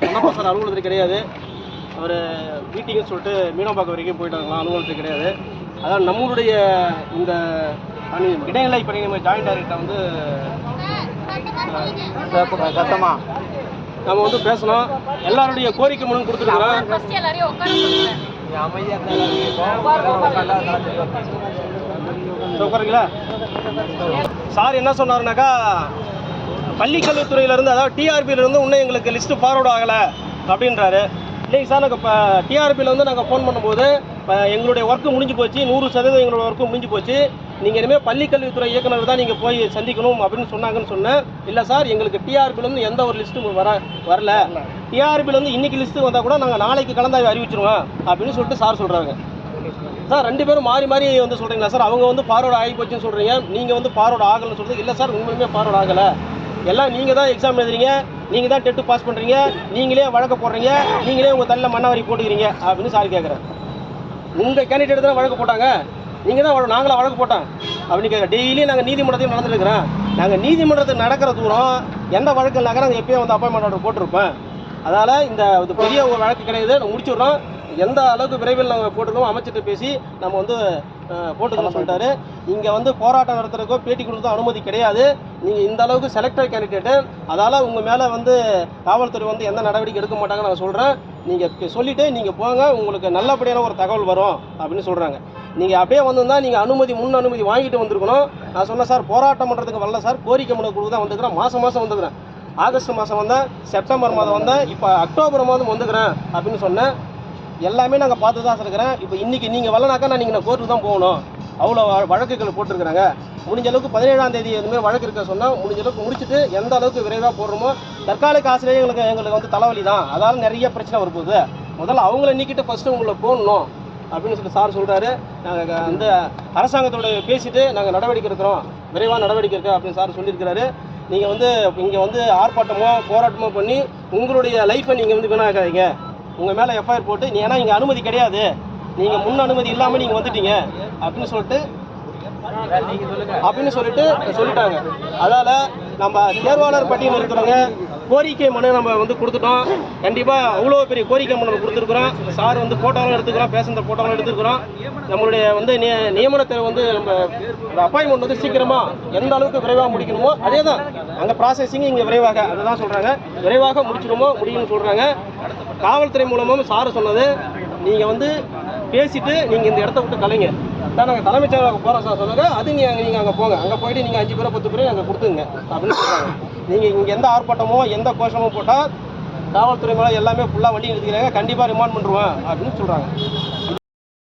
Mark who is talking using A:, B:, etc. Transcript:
A: Kannappa sir அலுவலகத்துக்கு கிடையாது அவர் மீட்டிங்னு சொல்லிட்டு மீனம்பாக்கம் வரைக்கும் போயிட்டாங்களாம் அலுவலகத்துக்கு கிடையாது அதான் நம்மளுடைய இந்த பணி இடைநிலை பணி நம்ம ஜாயின்ட் டைரக்டர் வந்து
B: சத்தமா
A: நம்ம வந்து பேசணும் எல்லாருடைய கோரிக்கை மனு கொடுத்துருக்குறோம் உட்காருங்களா சார் என்ன சொன்னாருனாக்கா பள்ளிக்கல்வித்துறையிலேருந்து அதாவது டிஆர்பியிலேருந்து இன்னும் எங்களுக்கு லிஸ்ட்டு ஃபார்வர்ட் ஆகலை அப்படின்றாரு. இல்லைங்க சார் நாங்கள் இப்போ டிஆர்பியில் வந்து நாங்கள் ஃபோன் பண்ணும்போது இப்போ எங்களுடைய ஒர்க்கு முடிஞ்சு போச்சு நூறு சதவீதம் எங்களோட ஒர்க்கு முடிஞ்சு போச்சு. நீங்கள் இனிமேல் பள்ளிக்கல்வித்துறை இயக்குனர் தான் நீங்கள் போய் சந்திக்கணும் அப்படின்னு சொன்னாங்கன்னு சொன்னேன். இல்லை சார் எங்களுக்கு டிஆர்பிலேருந்து எந்த ஒரு லிஸ்ட்டும் வர வரல. டிஆர்பிலேருந்து இன்றைக்கி லிஸ்ட்டு வந்தால் கூட நாங்கள் நாளைக்கு கலந்தாய்வு அறிவிச்சிருவோம் அப்படின்னு சொல்லிட்டு சார் சொல்கிறாங்க சார் ரெண்டு பேரும் மாறி மாறி வந்து சொல்கிறீங்களா சார்? அவங்க வந்து ஃபார்வர்ட் ஆகி போச்சுன்னு சொல்கிறீங்க நீங்கள் வந்து ஃபார்வர்ட் ஆகலைன்னு சொல்கிறது இல்லை சார் உண்மையுமே ஃபார்வர்ட் ஆகலை. எல்லாம் நீங்கள் தான் எக்ஸாம் எழுதுறீங்க நீங்கள் தான் டெட்டு பாஸ் பண்ணுறீங்க நீங்களே வழக்க போடுறீங்க நீங்களே உங்கள் தள்ள மண்ணாவரி போட்டுக்கிறீங்க அப்படின்னு சார் கேட்குறேன் உங்கள் கேண்டிடேட் தான் வழக்கு போட்டாங்க? நீங்கள் தான் வழ- வழக்கு போட்டோம். அப்படின்னு கேட்க டெய்லியும் நாங்கள் நீதிமன்றத்தையும் நடந்துருக்கிறோம் நாங்கள் நீதிமன்றத்துக்கு நடக்கிற தூரம் எந்த வழக்கு இல்லைனாக்க நாங்கள் எப்பயும் வந்து அப்பாயின்மெண்ட் ஆர்டர் போட்டிருப்பேன் அதனால் இந்த இது பெரிய ஒரு வழக்கு கிடையாது. நாங்கள் முடிச்சுடுறோம். எந்த அளவுக்கு விரைவில் நாங்கள் போட்டுக்கணும் அமைச்சிட்டு பேசி நம்ம வந்து அஹ், சொல்லிட்டாரு. இங்கே வந்து போராட்டம் நடத்துறதுக்கோ பேட்டி கொடுத்தோ அனுமதி கிடையாது. நீங்கள் இந்த அளவுக்கு செலக்டட் கேண்டிடேட்டு அதால் உங்கள் மேலே வந்து காவல்துறை வந்து எந்த நடவடிக்கை எடுக்க மாட்டாங்கன்னு நான் சொல்கிறேன் நீங்கள் சொல்லிவிட்டு நீங்கள் போங்க உங்களுக்கு நல்லபடியான ஒரு தகவல் வரும் அப்படின்னு சொல்கிறாங்க நீங்கள் அப்படியே வந்திருந்தால் நீங்கள் அனுமதி முன் அனுமதி வாங்கிட்டு வந்திருக்கணும். நான் சொன்னேன் சார் போராட்டம் பண்ணுறதுக்கு வரல சார். கோரிக்கை மனு கொடுக்க தான் வந்துக்கிறேன் மாதம் மாதம் வந்துக்கிறேன் ஆகஸ்ட் மாதம் வந்தேன் செப்டம்பர் மாதம் வந்தேன் இப்போ அக்டோபர் மாதம் வந்துக்கிறேன் அப்படின்னு சொன்னேன். எல்லாமே நாங்கள் பார்த்து தான் இருக்கிறேன். இப்போ இன்றைக்கி நீங்கள் வரலனாக்கா நான் நீங்கள் நான் கோர்ட்டுக்கு தான் போகணும். அவ்வளோ வழக்குகள் போட்டிருக்கிறாங்க. முடிஞ்ச அளவுக்கு பதினேழாம் தேதி எதுவுமே வழக்கு இருக்க சொன்னால் முடிஞ்ச அளவுக்கு முடிச்சுட்டு எந்த அளவுக்கு விரைவாக போடுறோமோ தற்காலிக ஆசிரியர் எங்களுக்கு எங்களுக்கு வந்து தலைவலி தான். அதால் நிறைய பிரச்சனை வரும்போது முதல்ல அவங்கள நீக்கிட்டு ஃபஸ்ட்டு உங்களை போடணும் அப்படின்னு சொல்லி சார் சொல்கிறாரு நாங்கள் அந்த அரசாங்கத்தோட பேசிட்டு நாங்கள் நடவடிக்கை எடுக்கிறோம். விரைவாக நடவடிக்கை இருக்கோம் அப்படின்னு சார் சொல்லியிருக்கிறாரு. நீங்கள் வந்து இங்கே வந்து ஆர்ப்பாட்டமோ போராட்டமோ பண்ணி உங்களுடைய லைஃப்பை நீங்கள் வந்து வீணாக்காதீங்க. உங்கள் மேலே எஃப்ஐஆர் போட்டு நீ ஏன்னா இங்கே அனுமதி கிடையாது. நீங்கள் முன் அனுமதி இல்லாமல் நீங்கள் வந்துட்டீங்க. அப்படின்னு சொல்லிட்டு அப்படின்னு சொல்லிட்டு சொல்லிட்டாங்க. அதால் நம்ம தேர்வாளர் பட்டியலில் இருக்கிறவங்க கோரிக்கை மனு நம்ம வந்து கொடுத்துட்டோம். கண்டிப்பாக அவ்வளோ பெரிய கோரிக்கை மனு நம்ம கொடுத்துருக்குறோம். சார் வந்து ஃபோட்டோலாம் எடுத்துக்கிறோம் பேசுகிற ஃபோட்டோலாம் எடுத்துக்கிறோம். நம்மளுடைய வந்து நிய நியமனத்தை வந்து நம்ம அப்பாயின்மெண்ட் வந்து சீக்கிரமாக எந்த அளவுக்கு விரைவாக முடிக்கணுமோ அதே தான் அங்கே ப்ராசஸிங் இங்கே விரைவாக அதை தான் சொல்கிறாங்க விரைவாக முடிச்சிடுமோ முடியும்னு சொல்கிறாங்க காவல்துறை மூலமும் சார் சொன்னது நீங்கள் வந்து பேசிட்டு நீங்கள் இந்த இடத்த விட்டு கலைங்க. சார் நாங்கள் தலைமைச் செயலகம் போகிறோம் சார். சொன்னாங்க அது நீங்கள் நீங்கள் அங்கே போங்க. அங்கே போயிட்டு நீங்கள் அஞ்சு பேரை பத்து பேரை அங்கே கொடுத்துங்க அப்படின்னு சொல்கிறாங்க நீங்கள் இங்கே எந்த ஆர்ப்பாட்டமோ எந்த கோஷமோ போட்டால் காவல்துறை மேலே எல்லாமே ஃபுல்லாக வண்டி நிறுத்திக்கிறாங்க. கண்டிப்பாக ரிமாண்ட் பண்ணுருவேன் அப்படின்னு சொல்கிறாங்க